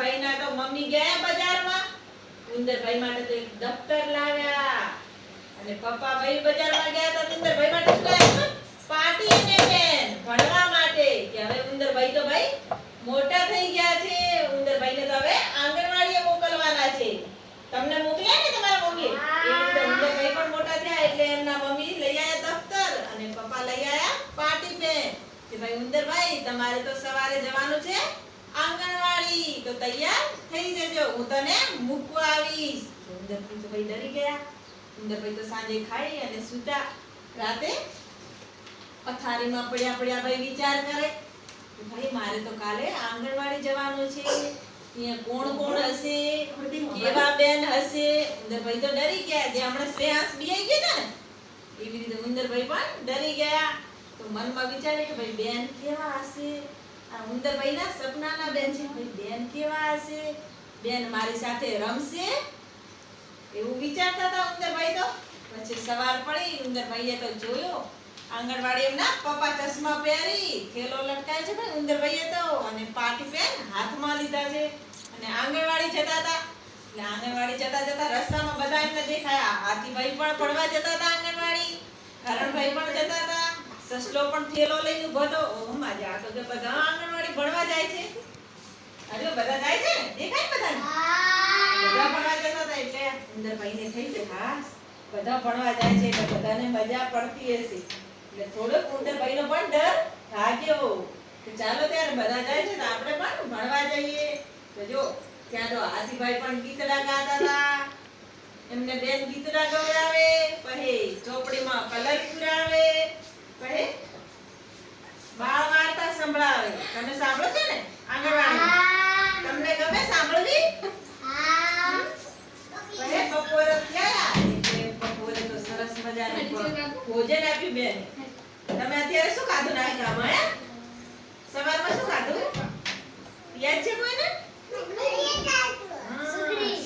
Mummy ગયા બજારમાં. ઉંદરભાઈ માટે તો એક દફતર લાવ્યા. અને પપ્પા ભાઈ બજારમાં ગયા તો ઉંદરભાઈ માટે શું પાટી અને પેન ભણવા માટે. કે હવે ઉંદરભાઈ તો ભાઈ મોટા થઈ ગયા છે. ઉંદરભાઈને તો હવે આંગણવાડીએ મોકલવાના છે. તમને મોકલ્યા ને તમારા મમ્મી ઉંદરભાઈ પણ મોટા થયા એટલે એમના મમ્મી લઈ આયા દફતર અને પપ્પા લઈ આયા પાટી પેન કે ભાઈ ઉંદરભાઈ તમારે તો સવારે જવાનું છે. આંગણવાડી. તો તૈયાર થઈ જજો. હું તને મૂકવા આવીશ. સુંદરભાઈ તો ભાઈ ડરી ગયા. સુંદરભાઈ તો સાંજે ખાઈ અને સૂતા. રાતે પથારીમાં પડ્યા પડ્યા ભાઈ વિચાર કરે ભાઈ મારે તો કાલે આંગણવાડી જવાનું છે. અહીંયા કોણ કોણ હશે? કેવા બેન હશે? ઉંદરભાઈ તો ડરી ગયા. જે હમણાં શ્રેયાસ બિયાઈ ગયા ને એવી રીતે ઉંદરભાઈ પણ ડરી ગયા. તો મનમાં વિચારે કે ભાઈ બેન કેવા હશે? આ ઉંદરભાઈના સપનાના બેન છે. ભાઈ બેન કેવા હશે? બેન મારી સાથે રમશે? એવું વિચારતા હતા ઉંદરભાઈ તો. પછી સવાર પડી, ઉંદરભાઈએ તો જોયો. આંગણવાડી એમના પપ્પા ચશ્મા પહેરી, થેલો લટકાય છે ભાઈ ઉંદરભાઈએ તો. અને પાટી પેન હાથમાં લીધા છે. અને આંગણવાડી જતા હતા. એટલે આંગણવાડી જતા જતા રસ્તામાં બધા એમને દેખાયા. હાથીભાઈ પણ પડવા જતા હતા આંગણવાડી. કરણભાઈ પણ સસલો પણ થેલો લઈને ઊભો તો ઓમાં જા તો કે બધા આંગણવાડી ભણવા જાય છે. હજુ બધા જાય છે? દેખાય બધા બધા ભણવા જતા હતા એટલે ઉંદરભાઈને થઈ છે હા, બધા ભણવા જાય છે એટલે બધાને મજા પડતી હશે. એટલે થોડોક ઉંદરભાઈનો પણ ડર ભાગ્યો કે ચાલો ત્યારે બધા જાય છે તો આપણે પણ ભણવા જઈએ. તો જો, ત્યાં તો આશીભાઈ પણ ગીત લગાતા હતા. એમને બેન ગીત ગવડાવે પછી ચોપડીમાં કલર પુરાવે. ભોજન બેન. તમે અત્યારે શું ખાધું નાસ્તામાં હે? સવારમાં શું ખાધું? યાદ છે કોઈને?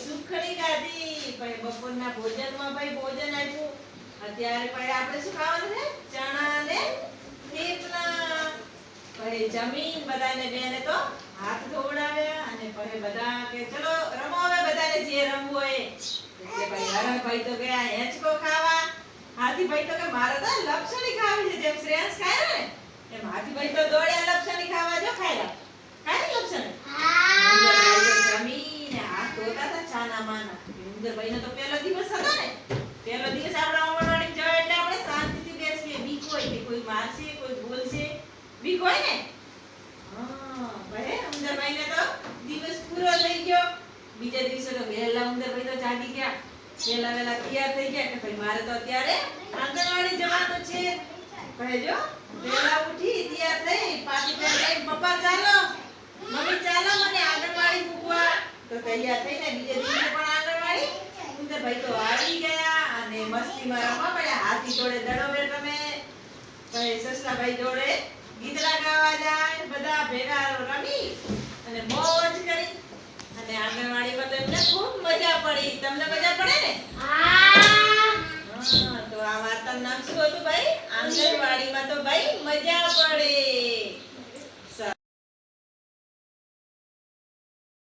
સુખડી ખાધી. પછી બપોરના ભોજનમાં ભાઈ ભોજન આપ્યું. અત્યારે પછી આપણે શું ખાવાનું છે? ચણા ને થેપલા. પછી જમીન બધાને બેને તો હાથ ધોવડાવ્યા અને પછી બધા કે ચલો રમો હવે બધાને જે રમવું હોય. એટલે ભાઈ હરણભાઈ તો ગયા હેંચકો ખાવા. હાથીભાઈ તો કે મારે તો લપસણી ખાવી છે. જેમ શ્રેયસ ખાય ને, એમ હાથીભાઈ તો દોડ્યા લપસણી ખાવા જો ખાય ખાય ને લપસણી? ઉંદરભાઈ તો જમીને હાથ ધોતા હતા છાના માના ઉંદરભાઈનો તો પહેલો દિવસ હતો ને. પહેલો દિવસ આપણે અંગણવાડી જવા એટલે આપણે શાંતિથી બેસીએ. બીક હોય કે કોઈ મારશે, કોઈ બોલશે. બીક હોય ને? હા ભાઈ ઉંદરભાઈને તો દિવસ પૂરો થઈ ગયો. બીજા દિવસે તો વહેલા ઉંદરભાઈ તો જાગી ગયા. વહેલા તૈયાર થઈ ગયા કે ભાઈ મારે તો અત્યારે આંગણવાડી જવાનું છે. ભાઈ જો વેલા ઉઠી તૈયાર થઈ, પાછી પેન પપ્પા ચાલો. મમ્મી ચાલો મને આંગણવાડી મૂકવા. તો તૈયાર થઈને બીજે દિવસે પણ આંગણવાડી. ઉંદરભાઈ તો આવી ગયા અને મસ્તીમાં રમવા પડ્યા. હાથી જોડે દડો બેટ રમે. પછી સસરાભાઈ જોડે ગીતડા ગાવા જાય. બધા ભેગા રમી અને મોજ કરી. અને આંગણવાડીમાં તો એમને ખૂબ મજા પડી. તમને મજા પડે ને હા તો આ વાર્તાનું નામ શું હતું ભાઈ? આંગણવાડીમાં તો ભાઈ મજા પડે.